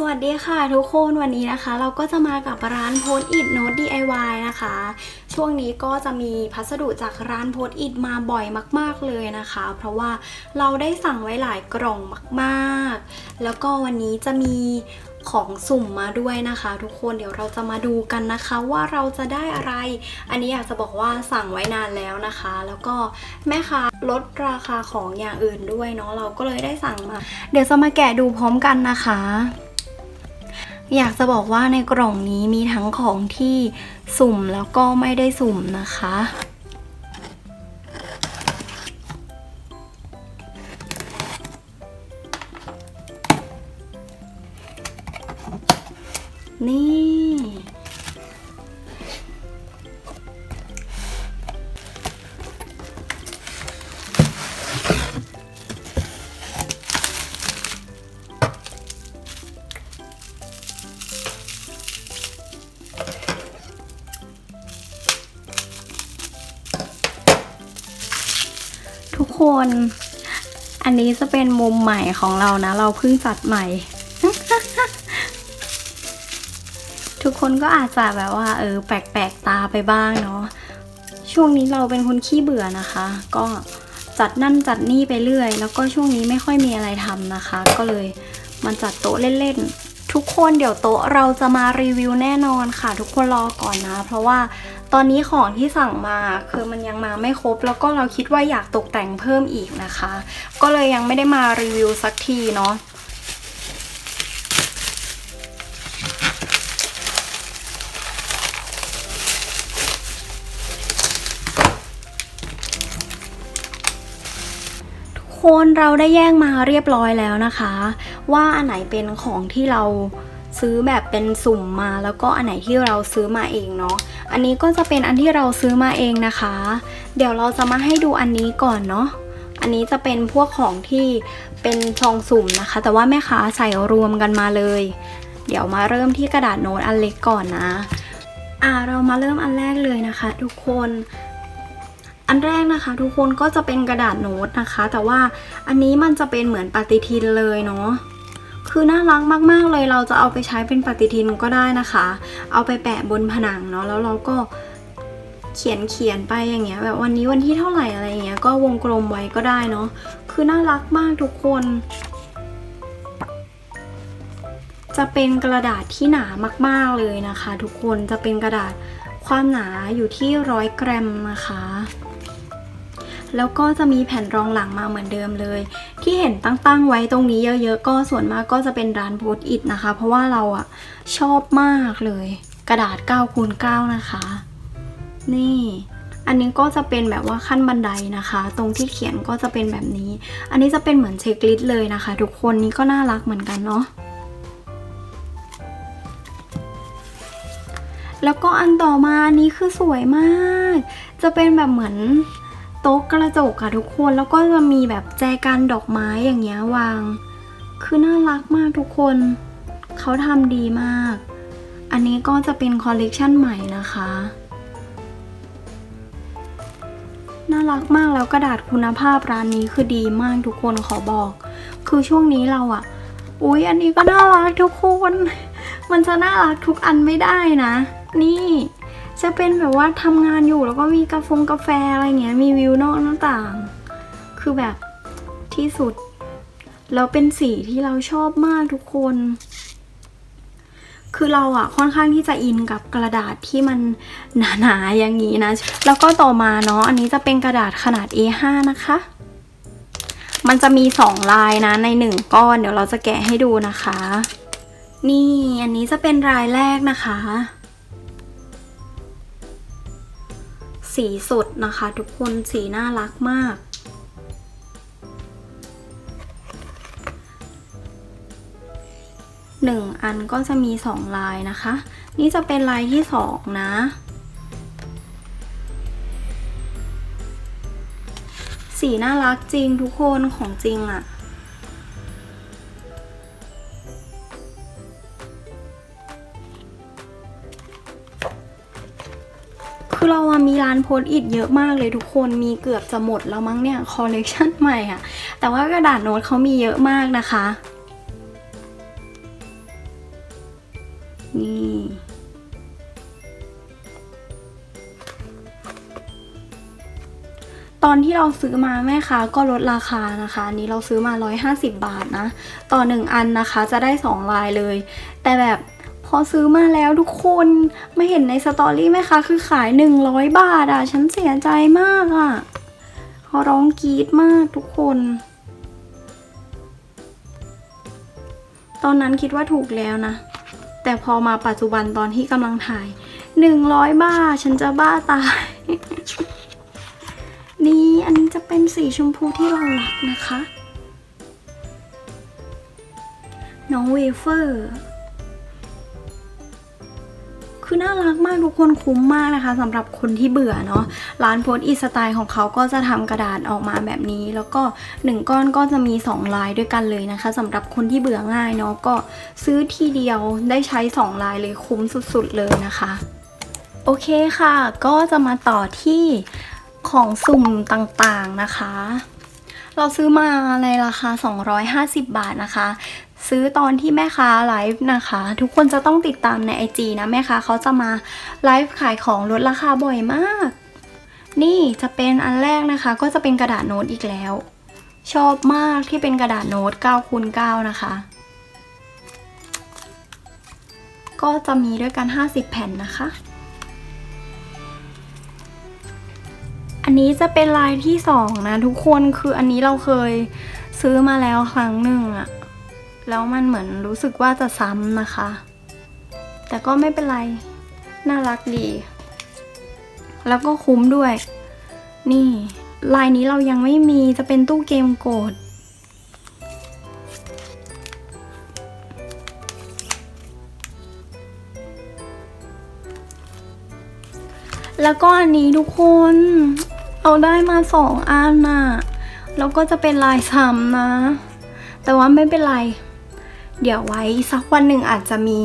สวัสดีค่ะทุกคนวันนี้นะคะ เราก็จะมากับร้านโพสอิดโน้ต DIY นะคะ ช่วงนี้ก็จะมีพัสดุจากร้านโพสอิดมาบ่อยมาก ๆเลยนะคะ เพราะว่าเราได้สั่งไว้หลายกล่องมาก ๆ แล้วก็วันนี้จะมีของสุ่มมาด้วยนะคะ ทุกคนเดี๋ยวเราจะมาดูกันนะคะว่าเราจะได้อะไร อันนี้อยากจะบอกว่าสั่งไว้นานแล้วนะคะ แล้วก็แม่ค้าลดราคาของอย่างอื่นด้วยเนาะเราก็เลยได้สั่งมา เดี๋ยวจะมาแกะดูพร้อมกันนะคะ อยากจะบอกว่าในกล่องนี้มีทั้งของที่สุ่มแล้วก็ไม่ได้สุ่มนะคะ นี่ ทุกคน อันนี้จะเป็นมุมใหม่ของเรานะ เราเพิ่งจัดใหม่ ทุกคนก็อาจจะแบบว่า เออ แปลกๆตาไปบ้างเนาะ ช่วงนี้เราเป็นคนขี้เบื่อนะคะ ก็จัดนั่นจัดนี่ไปเรื่อย แล้วก็ช่วงนี้ไม่ค่อยมีอะไรทำนะคะ ก็เลยมันจัดโต๊ะเล่นๆ ทุกคนเดี๋ยวโต๊ะเราจะมารีวิวแน่นอนค่ะ ทุกคนรอก่อนนะ เพราะว่าตอนนี้ของที่สั่งมาคือมันยังมาไม่ครบ แล้วก็เราคิดว่าอยากตกแต่งเพิ่มอีกนะคะ ก็เลยยังไม่ได้มารีวิวสักทีเนาะ คนเราได้แยกมาเรียบร้อยแล้วนะคะ ว่าอันไหนเป็นของที่เราซื้อแบบเป็นสุ่มมาแล้วก็อันไหนที่เราซื้อมาเองเนาะอันนี้ก็จะเป็นอันที่เราซื้อมาเองนะคะ เดี๋ยวเราจะมาให้ดูอันนี้ก่อนเนาะอันนี้จะเป็นพวกของที่เป็นซองสุ่มนะคะ แต่ว่าแม่ค้าใส่รวมกันมาเลย เดี๋ยวมาเริ่มที่กระดาษโน้ตอันเล็กก่อนนะอ่าเรามาเริ่มอันแรกเลยนะคะ ทุกคน อันแรกนะคะ ทุกคนก็จะเป็นกระดาษโน้ตนะคะ แต่ว่าอันนี้มันจะเป็นเหมือนปฏิทินเลยเนาะคือน่ารักมากๆเลยเราจะเอาไปใช้เป็นปฏิทินก็ได้นะคะ เอาไปแปะบนผนังเนาะแล้วเราก็เขียนเขียนไปอย่างเงี้ย แบบวันนี้วันที่เท่าไหร่อะไรอย่างเงี้ยก็วงกลมไว้ก็ได้เนาะคือน่ารักมากทุกคน จะเป็นกระดาษที่หนามากๆเลยนะคะ ทุกคนจะเป็นกระดาษความหนาอยู่ที่ร้อยกรัมนะคะ แล้วก็จะมีแผ่นรองหลังมาเหมือนเดิมเลย ที่เห็นตั้งๆไว้ตรงนี้เยอะๆ ก็ส่วนมากก็จะเป็นร้านโพสอิทนะคะ เพราะว่าเราอะชอบมากเลย กระดาษ9คูณ9นะคะ นี่อันนี้ก็จะเป็นแบบว่าขั้นบันไดนะคะ ตรงที่เขียนก็จะเป็นแบบนี้ อันนี้จะเป็นเหมือนเช็คลิสต์เลยนะคะ ทุกคนนี่ก็น่ารักเหมือนกันเนาะแล้วก็อันต่อมานี้คือสวยมาก จะเป็นแบบเหมือน ต๊ะกระจกค่ะทุกคนแล้วก็จะมีแบบแจกันดอกไม้อย่างเงี้ยวาง คือน่ารักมากทุกคน เขาทำดีมาก อันนี้ก็จะเป็นคอลเลกชันใหม่นะคะ น่ารักมากแล้วกระดาษคุณภาพร้านนี้คือดีมากทุกคนขอบอก คือช่วงนี้เราอะอุ๊ยอันนี้ก็น่ารักทุกคน มันจะน่ารักทุกอันไม่ได้นะ นี่ จะเป็นแบบว่าทำงานอยู่แล้วก็มีกาแฟกาแฟอะไรเงี้ย มีวิวนอกหน้าต่าง คือแบบที่สุด แล้วเป็นสีที่เราชอบมากทุกคน คือเราอะค่อนข้างที่จะอินกับกระดาษที่มันหนาๆอย่างนี้นะ แล้วก็ต่อมาเนาะ อันนี้จะเป็นกระดาษขนาด A5 นะคะ มันจะมีสองลายนะในหนึ่งก้อน เดี๋ยวเราจะแกะให้ดูนะคะ นี่อันนี้จะเป็นรายแรกนะคะ สีสดนะคะ ทุกคนสีน่ารักมาก หนึ่งอันก็จะมีสองลายนะคะ นี่จะเป็นลายที่สองนะสีน่ารักจริงทุกคนของจริงอะ่ะ พสอิทเยอะมากเลยทุกคนมีเกือบจะหมดแล้วมั้งเนี่ยคอลเลกชันใหม่อะแต่ว่ากระดาษโน้ตเขามีเยอะมากนะคะนี่ตอนที่เราซื้อมาแม่ค้าก็ลดราคานะคะอันนี้เราซื้อมา 150 บาทนะ ต่อ 1 อันนะคะจะได้ 2 ลายเลย แต่แบบ พอซื้อมาแล้วทุกคนไม่เห็นในสตอรี่ไหมคะ คือขาย 100 บาทอะ่ะ ฉันเสียใจมากอะ่ะเขาร้องกรีดมากทุกคน ตอนนั้นคิดว่าถูกแล้วนะ แต่พอมาปัจจุบันตอนที่กำลังถ่าย 100 บาท ฉันจะบ้าตาย นี่อันนี้จะเป็นสีชมพูที่เรารักนะคะ น้องเวเฟอร์ คือน่ารักมากทุกคนคุ้มมากนะคะสำหรับคนที่เบื่อเนาะร้านโพสอีสไตล์ของเขาก็จะทำกระดาษออกมาแบบนี้ แล้วก็ 1 ก้อนก็จะมี 2 ลายด้วยกันเลยนะคะสำหรับคนที่เบื่อง่ายเนาะก็ซื้อทีเดียวได้ใช้ 2 ลายเลยคุ้มสุดๆเลยนะคะ โอเคค่ะ ก็จะมาต่อที่ของสุ่มต่างๆนะคะ เราซื้อมาในราคา 250 บาทนะคะ ซื้อตอนที่แม่ค้าไลฟ์นะคะ ทุกคนจะต้องติดตามใน IG นะแม่ค้าเขาจะมาไลฟ์ขายของลดราคาบ่อยมาก นี่จะเป็นอันแรกนะคะ ก็จะเป็นกระดาษโน้ตอีกแล้ว ชอบมากที่เป็นกระดาษโน้ต9คูณ9นะคะ ก็จะมีด้วยกัน 50 แผ่นนะคะ อันนี้จะเป็นลายที่สองนะ ทุกคนคืออันนี้เราเคยซื้อมาแล้วครั้งหนึ่งอะแล้วมันเหมือนรู้สึกว่าจะซ้ำนะคะ แต่ก็ไม่เป็นไร น่ารักดี แล้วก็คุ้มด้วย นี่ลายนี้เรายังไม่มีจะเป็นตู้เกมโกดแล้วก็อันนี้ทุกคน เราได้มาสองอันน่ะแล้วก็จะเป็นลายซ้ำนะ แต่ว่าไม่เป็นไร เดี๋ยวไว้สักวันหนึ่งอาจจะมี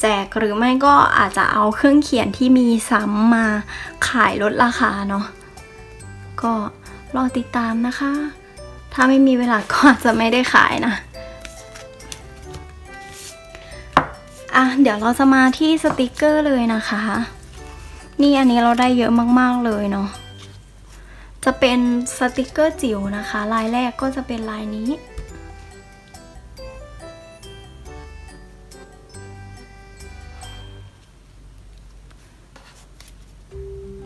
แจกหรือไม่ก็อาจจะเอาเครื่องเขียนที่มีซ้ำมาขายลดราคาเนาะก็รอติดตามนะคะ ถ้าไม่มีเวลาก็อาจจะไม่ได้ขายนะอะเดี๋ยวเราจะมาที่สติกเกอร์เลยนะคะ นี่อันนี้เราได้เยอะมากๆเลยเนาะ จะเป็นสติกเกอร์จิ๋วนะคะ ลายแรกก็จะเป็นลายนี้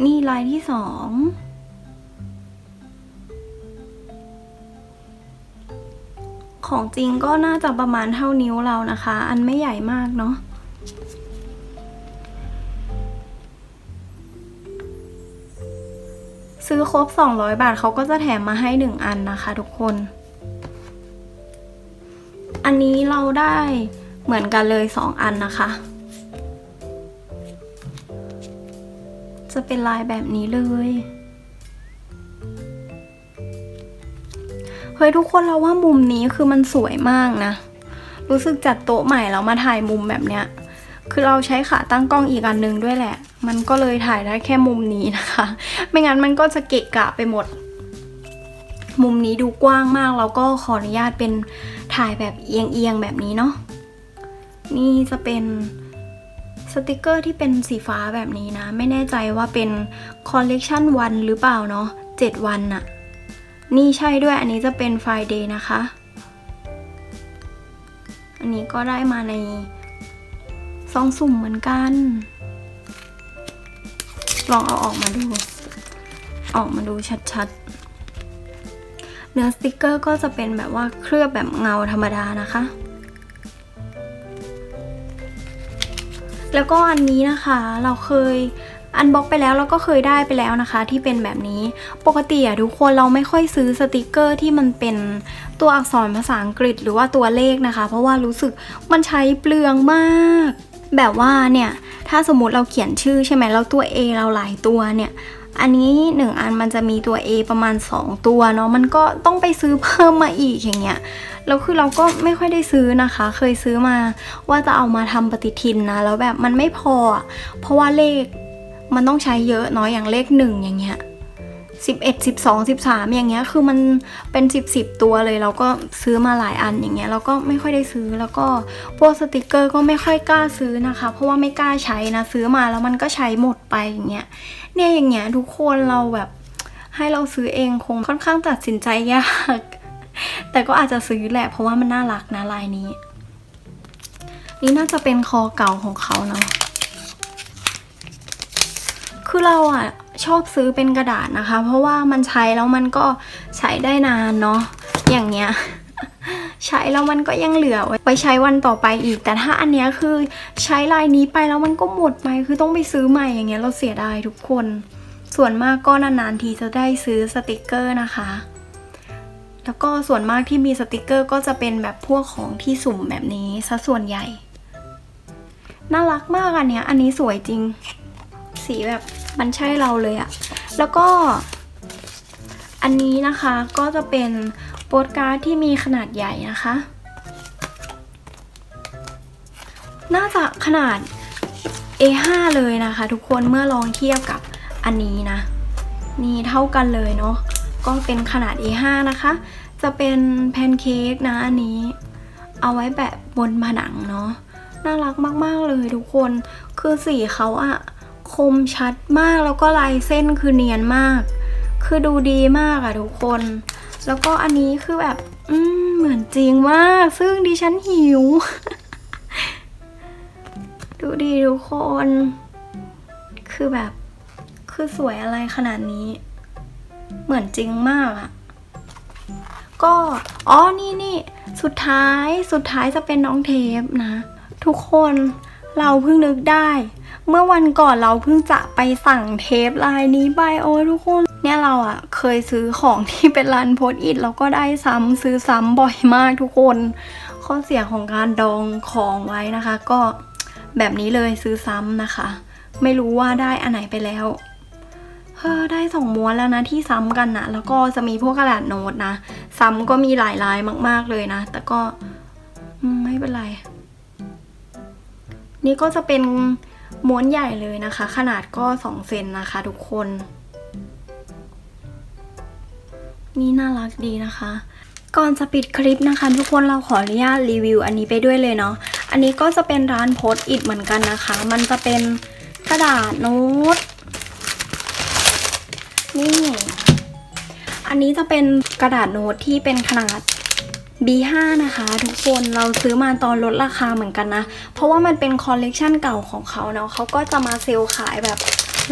นี่ลายที่สองของจริงก็น่าจะประมาณเท่านิ้วเรานะคะ อันไม่ใหญ่มากเนาะ อครบ 200 บาทเขาก็จะแถมมาให้ 1 อันนะคะทุกคน อันนี้เราได้เหมือนกันเลย 2 อันนะคะ จะเป็นลายแบบนี้เลยเฮ้ยทุกคนเราว่ามุมนี้คือมันสวยมากนะ รู้สึกจัดโต๊ะใหม่แล้วมาถ่ายมุมแบบเนี้ย คือเราใช้ขาตั้งกล้องอีกอันนึงด้วยแหละ มันก็เลยถ่ายได้แค่มุมนี้นะคะ ไม่งั้นมันก็จะเกะกะไปหมด มุมนี้ดูกว้างมากแล้วก็ขออนุญาตเป็นถ่ายแบบเอียงๆแบบนี้เนาะ นี่จะเป็นสติกเกอร์ที่เป็นสีฟ้าแบบนี้นะ ไม่แน่ใจว่าเป็นคอลเลกชันวันหรือเปล่าเนาะ7วันน่ะ นี่ใช่ด้วยอันนี้จะเป็น Friday นะคะ อันนี้ก็ได้มาในซองสุ่มเหมือนกัน ลองเอาออกมาดู ออกมาดูชัดๆ เนื้อสติกเกอร์ก็จะเป็นแบบว่าเคลือบแบบเงาธรรมดานะคะ แล้วก็อันนี้นะคะเราเคยอันบ็อกไปแล้วเราก็เคยได้ไปแล้วนะคะ ที่เป็นแบบนี้ปกติอะทุกคนเราไม่ค่อยซื้อสติกเกอร์ที่มันเป็นตัวอักษรภาษาอังกฤษหรือว่าตัวเลขนะคะ เพราะว่ารู้สึกมันใช้เปลืองมาก แบบว่าเนี่ยถ้าสมมติเราเขียนชื่อใช่ไหมแล้วตัว A เราหลายตัวเนี่ยอันนี้หนึ่งอันมันจะมีตัว A ประมาณ 2 ตัวเนาะมันก็ต้องไปซื้อเพิ่มมาอีกอย่างเงี้ยแล้วคือเราก็ไม่ค่อยได้ซื้อนะคะ เคยซื้อมาว่าจะเอามาทำปฏิทินนะแล้วแบบมันไม่พอ เพราะว่าเลขมันต้องใช้เยอะเนาะอย่างเลขหนึ่งอย่างเงี้ย 11 12 13 อย่างเงี้ยคือมันเป็น 10 10 ตัวเลยเราก็ซื้อมาหลายอันอย่างเงี้ยเราก็ไม่ค่อยได้ซื้อแล้วก็พวกสติกเกอร์ก็ไม่ค่อยกล้าซื้อนะคะ เพราะว่าไม่กล้าใช้นะซื้อมาแล้วมันก็ใช้หมดไปอย่างเงี้ยเนี่ยอย่างเงี้ยทุกคนเราแบบให้เราซื้อเองคงค่อนข้างตัดสินใจยาก แต่ก็อาจจะซื้อแหละ เพราะว่ามันน่ารักนะลายนี้ นี่น่าจะเป็นคอเก่าของเขาเนาะคือเราอะ ชอบซื้อเป็นกระดาษนะคะ เพราะว่ามันใช้แล้วมันก็ใช้ได้นานเนาะอย่างเงี้ยใช้แล้วมันก็ยังเหลือไว้ใช้วันต่อไปอีก แต่ถ้าอันเนี้ยคือใช้ลายนี้ไปแล้วมันก็หมดไปคือต้องไปซื้อใหม่อย่างเงี้ยเราเสียดายทุกคน ส่วนมากก็นานๆทีจะได้ซื้อสติกเกอร์นะคะ แล้วก็ส่วนมากที่มีสติกเกอร์ก็จะเป็นแบบพวกของที่สุ่มแบบนี้ซะส่วนใหญ่ น่ารักมากอันเนี้ยอันนี้สวยจริง สีแบบ มันใช่เราเลยอะแล้วก็อันนี้นะคะก็จะเป็นโปสการ์ดที่มีขนาดใหญ่นะคะ น่าจะขนาด A5 เลยนะคะ ทุกคนเมื่อลองเทียบกับอันนี้นะ นี่เท่ากันเลยเนาะก็เป็นขนาด A5 นะคะ จะเป็นแพนเค้กนะอันนี้ เอาไว้แบบบนผนังเนาะน่ารักมาก ๆ เลยทุกคนคือสีเขาอะ คมชัดมากแล้วก็ลายเส้นคือเนียนมาก คือดูดีมากอะทุกคน แล้วก็อันนี้คือแบบ อืมเหมือนจริงมาก ซึ่งดิฉันหิว ดูดีทุกคน คือแบบ คือสวยอะไรขนาดนี้ เหมือนจริงมากอะก็อ๋อนี่นี่สุดท้ายสุดท้ายจะเป็นน้องเทปนะ ทุกคนเราเพิ่งนึกได้ เมื่อวันก่อนเราเพิ่งจะไปสั่งเทปลายนี้ไปโอ้ยทุกคน เนี่ยเราอะเคยซื้อของที่เป็นร้านโพสต์อิทแล้วก็ได้ซ้ำซื้อซ้ำบ่อยมากทุกคน ข้อเสียของการดองของไว้นะคะ ก็แบบนี้เลยซื้อซ้ำนะคะ ไม่รู้ว่าได้อันไหนไปแล้วเฮ้อได้สองม้วนแล้วนะที่ซ้ำกันนะแล้วก็จะมีพวกกระดาษโน้ตนะ ซ้ำก็มีหลายลายมาก ๆเลยนะ แต่ก็ไม่เป็นไร นี่ก็จะเป็น ม้วนใหญ่เลยนะคะ ขนาดก็2เซนนะคะ ทุกคน นี่น่ารักดีนะคะ ก่อนจะปิดคลิปนะคะ ทุกคนเราขออนุญาตรีวิว อันนี้ไปด้วยเลยเนาะอันนี้ก็จะเป็นร้านโพสอิทเหมือนกันนะคะ มันจะเป็นกระดาษโน้ตนี่ อันนี้จะเป็นกระดาษโน้ตที่เป็นขนาด B5 นะคะทุกคนเราซื้อมาตอนลดราคาเหมือนกันนะ เพราะว่ามันเป็นคอลเลกชันเก่าของเขาเนาะเขาก็จะมาเซลล์ขายแบบ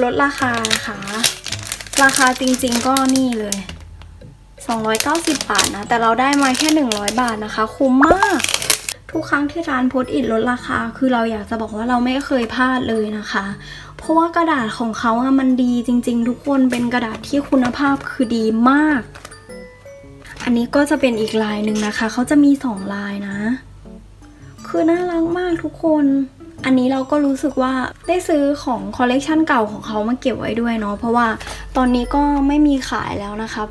ลดราคานะคะ ราคาจริงๆก็นี่เลย 290 บาทนะ แต่เราได้มาแค่ 100 บาทนะคะ คุ้มมาก ทุกครั้งที่ร้านโพสต์อิทลดราคา คือเราอยากจะบอกว่าเราไม่เคยพลาดเลยนะคะ เพราะว่ากระดาษของเขาอะมันดีจริง ๆ ทุกคนเป็นกระดาษที่คุณภาพคือดีมาก อันนี้ก็จะเป็นอีกลายหนึ่งนะคะ เขาจะมีสองลายนะ คือน่ารักมากทุกคน อันนี้เราก็รู้สึกว่าได้ซื้อของคอลเลกชันเก่าของเขามาเก็บไว้ด้วยเนาะ เพราะว่าตอนนี้ก็ไม่มีขายแล้วนะคะ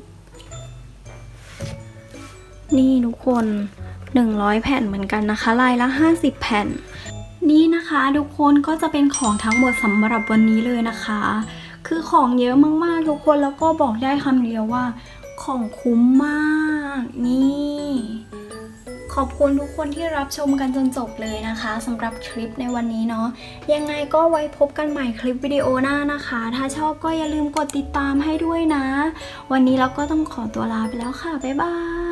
นี่ทุกคน 100 แผ่นเหมือนกันนะคะ ลายละ 50 แผ่น นี่นะคะทุกคนก็จะเป็นของทั้งหมดสำหรับวันนี้เลยนะคะ คือของเยอะมากๆทุกคนแล้วก็บอกได้คำเดียวว่าของคุ้มมากากนี่ ขอบคุณทุกคนที่รับชมกันจนจบเลยนะคะสำหรับคลิปในวันนี้เนาะยังไงก็ไว้พบกันใหม่คลิปวิดีโอหน้านะคะ ถ้าชอบก็อย่าลืมกดติดตามให้ด้วยนะ วันนี้เราก็ต้องขอตัวลาไปแล้วค่ะ บ๊ายบาย